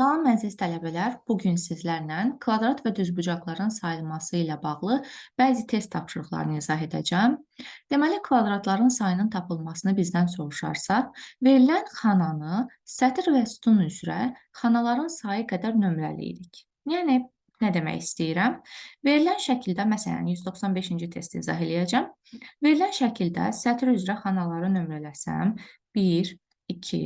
Salam əziz tələbələr, bu gün sizlərlə kvadrat və düzbucaqların sayılması ilə bağlı bəzi test tapşırıqlarını izah edəcəm. Deməli, kvadratların sayının tapılmasını bizdən soruşarsa, verilən xananı sətr və sütun üzrə xanaların sayı qədər nömrələyirik. Yəni, nə demək istəyirəm? Verilən şəkildə, məsələn, 195-ci testi izah eləyəcəm. Verilən şəkildə sətr üzrə xanaları nömrələsəm, 1, 2,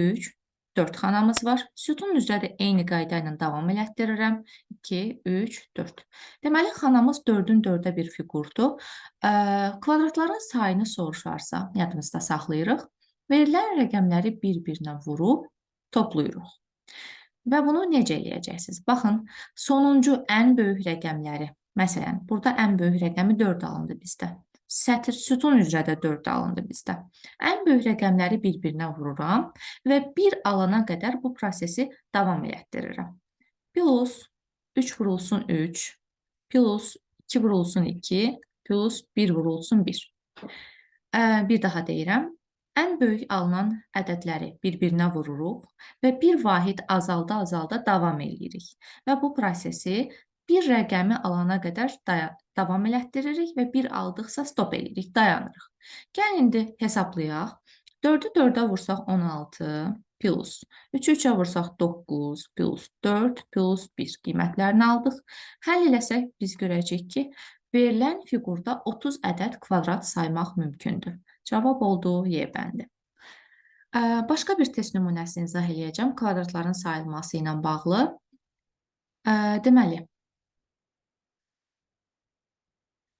3, 4 xanamız var. Sütun üzrə də eyni qayda ilə davam elətdirirəm. 2, 3, 4. Deməli, xanamız 4-ün 4-də bir fiqurdur. Ə, kvadratların sayını soruşarsa, yadımızda saxlayırıq. Verilən rəqəmləri bir-birinə vurub toplayırıq. Və bunu necə eləyəcəksiniz? Baxın, sonuncu ən böyük rəqəmləri, məsələn, burada ən böyük rəqəmi 4 alındı bizdə. Sətr sütun üzrə də 4 alındı bizdə. Ən böyük rəqəmləri bir-birinə vururam və 1 alana qədər bu prosesi davam elətdirirəm. Plus 3 vurulsun 3, plus 2 vurulsun 2, plus 1 vurulsun 1. Ə, bir daha deyirəm. Ən böyük alınan ədədləri bir-birinə vururuq və bir vahid azalda-azalda davam eləyirik. Və bu prosesi bir rəqəmi alana qədər daya davam elətdiririk və 1 aldıqsa stop eləyirik, dayanırıq. Gəlin indi hesablayaq. 4-ü 4-ə vursaq 16 plus 3-ü 3-ə vursaq 9 plus 4 plus 1 qiymətlərini aldıq. Həll eləsək biz görəcəyik ki, verilən fiqurda 30 ədəd kvadrat saymaq mümkündür. Cavab oldu Y bəndi. Başqa bir test nümunəsini izah eləyəcəm kvadratların sayılması ilə bağlı. Deməli,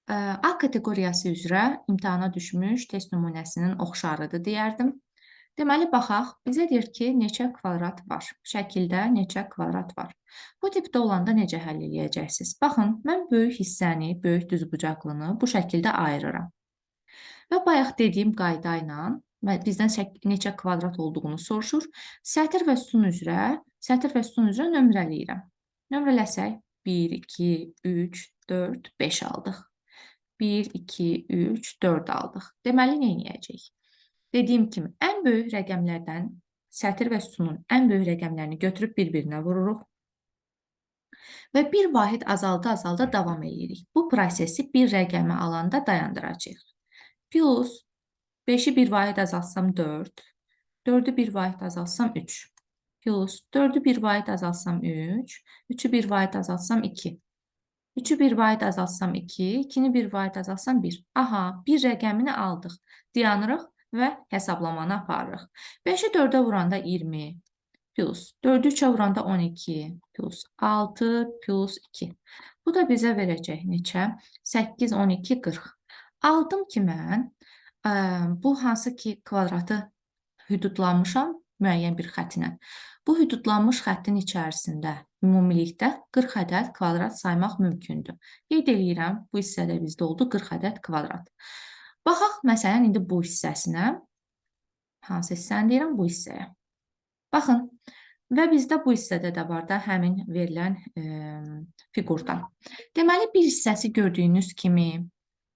Ə, A kateqoriyası üzrə imtahana düşmüş test nümunəsinin oxşarıdır deyərdim. Deməli, baxaq, bizə deyir ki, neçə kvadrat var? Şəkildə neçə kvadrat var? Bu tipdə olanda necə həll eləyəcəksiniz? Baxın, mən böyük hissəni, böyük düzbucaqlını bu şəkildə ayırıram. Və bayaq dediyim qayda ilə bizdən neçə kvadrat olduğunu soruşur. Sətr və sütun üzrə, sətr və sütun üzrə nömrələyirəm. Nömrələsək 1, 2, 3, 4, 5 aldıq. 1, 2, 3, 4 aldıq. Deməli, nə edəcəyik? Dediyim kimi, ən böyük rəqəmlərdən sətir və sütunun ən böyük rəqəmlərini götürüb bir-birinə vururuq və bir vahid azalda-azalda davam edirik. Bu prosesi bir rəqəmi alanda dayandıracağıq. Plus 5-i bir vahid azaltsam 4, 4-ü bir vahid azaltsam 3. Plus 4-ü bir vahid azaltsam 3, 3-ü bir vahid azaltsam 2. 3'ü bir vahid azaltsam 2, 2-ni bir vahid azaltsam 1. Aha, bir rəqəmini aldıq. Dayanırıq və hesablamanı aparırıq. 5-i 4-ə vuranda 20 plus 4-ü 3-ə vuranda 12 plus 6 plus 2. Bu da bizə verəcək neçə? 8, 12, 40. Aldım ki mən ə, bu hansı ki kvadratı hüdudlanmışam müəyyən bir xəttinə. Bu hüdudlanmış xəttin içərisində Ümumilikdə 40 ədəd kvadrat saymaq mümkündür. Qeyd eləyirəm, bu hissədə bizdə oldu 40 ədəd kvadrat. Baxaq, məsələn, indi bu hissəsinə. Hansı hissəni deyirəm? Bu hissəyə. Baxın, və bizdə bu hissədə də var da həmin verilən e, fiqurdan. Deməli, bir hissəsi gördüyünüz kimi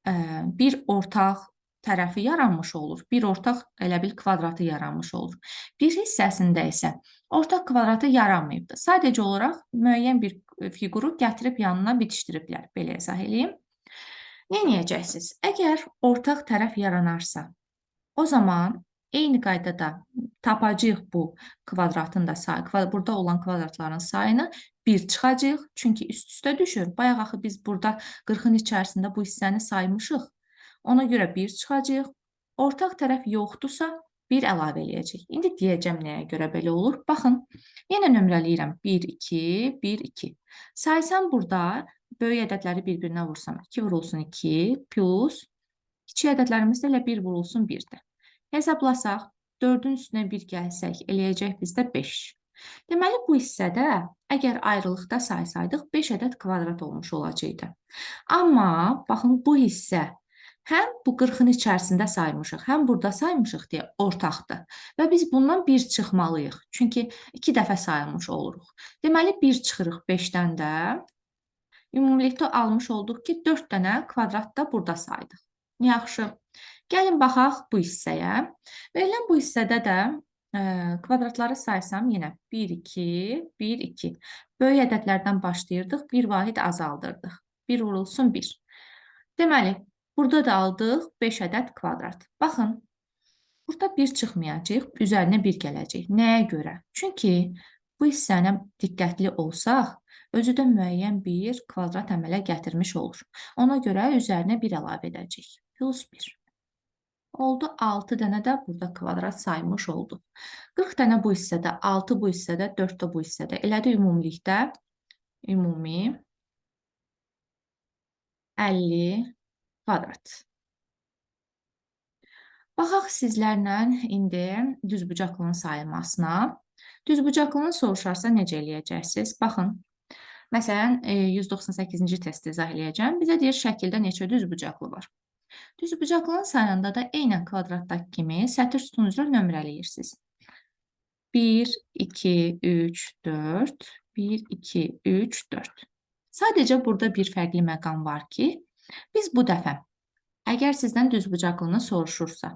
e, bir ortaq tərəfi yaranmış olur. Bir ortaq elə bil kvadratı yaranmış olur. Bir hissəsində isə ortaq kvadratı yaranmayıbdır. Sadəcə olaraq müəyyən bir fiquru gətirib yanına bitişdiriblər. Belə izah eləyim. Nə edəcəksiniz? Əgər ortaq tərəf yaranarsa, o zaman eyni qaydada tapacağıq bu kvadratın da sayı, burada olan kvadratların sayını 1 çıxacaq. Çünki üst-üstə düşür. Bayaq axı biz burada 40-ın içərisində bu hissəni saymışıq. Ona görə 1 çıxacaq. Ortaq tərəf yoxdursa 1 əlavə eləyəcək. İndi deyəcəm nəyə görə belə olur. Baxın, yenə nömrələyirəm. 1, 2, 1, 2. Saysam burada böyük ədədləri bir-birinə vursam 2 vurulsun 2 plus kiçik ədədlərimiz də elə 1 vurulsun 1-dir. Hesablasaq 4-ün üstünə 1 gəlsək eləyəcək bizdə 5. Deməli bu hissədə əgər ayrılıqda saysaydıq 5 ədəd kvadrat olmuş olacaqdı. Amma baxın bu hissə Həm bu 40-ın içərisində saymışıq, həm burada saymışıq deyə ortaqdır. Və biz bundan 1 çıxmalıyıq. Çünki 2 dəfə sayılmış oluruq. Deməli 1 çıxırıq 5-dən də. Ümumilikdə almış olduq ki, 4 dənə kvadrat da burada saydıq. Yaxşı. Gəlin baxaq bu hissəyə. Verilən bu hissədə də Eee, kvadratları saysam yenə 1, 2, 1, 2. Böyük ədədlərdən başlayırdıq, bir vahid azaldırdıq. 1 vurulsun 1. Deməli, burada da aldıq 5 ədəd kvadrat. Baxın, burada 1 çıxmayacaq, üzərinə 1 gələcək. Nəyə görə? Çünki bu hissənə diqqətli olsaq, özü də müəyyən bir kvadrat əmələ gətirmiş olur. Ona görə üzərinə 1 əlavə edəcəyik. Plus 1. Oldu 6 dənə də burada kvadrat saymış olduq. 40 dənə bu hissədə, 6 bu hissədə, 4 də bu hissədə. Elədi ümumilikdə ümumi 50 kvadrat. Baxaq sizlərlə indi düzbucaqlının sayılmasına. Düzbucaqlını soruşarsa necə eləyəcəksiniz? Baxın, məsələn, e, 198-ci testi izah eləyəcəm. Bizə deyir şəkildə neçə düzbucaqlı var. Düzbucaqlının sayında da eynən kvadratdakı kimi sətr sütun üzrə nömrələyirsiniz. 1, 2, 3, 4, 1, 2, 3, 4. Sadəcə burada bir fərqli məqam var ki, biz bu dəfə əgər sizdən düzbucaqlını soruşursa,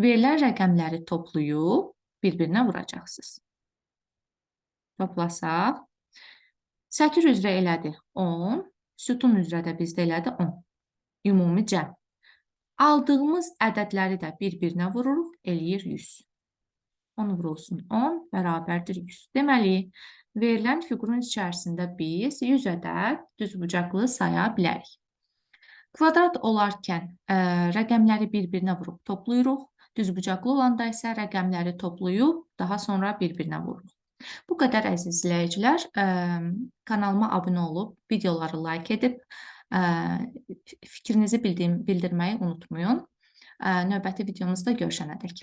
verilən rəqəmləri toplayıb bir-birinə vuracaqsınız. Toplasaq, sətr üzrə elədi 10, sütun üzrə də bizdə elədi 10. Ümumi cəm. Aldığımız ədədləri də bir-birinə vururuq, eləyir 100. 10 vurulsun 10 bərabərdir 100. Deməli, verilən fiqurun içərisində biz 100 ədəd düzbucaqlı saya bilərik. Kvadrat olarkən ə, rəqəmləri bir-birinə vurub toplayırıq. Düzbucaqlı olanda isə rəqəmləri toplayıb daha sonra bir-birinə vururuq. Bu qədər əziz izləyicilər, ə, kanalıma abunə olub, videoları like edib, Fikrinizi bildirməyi unutmayın. Növbəti videomuzda görüşənədək.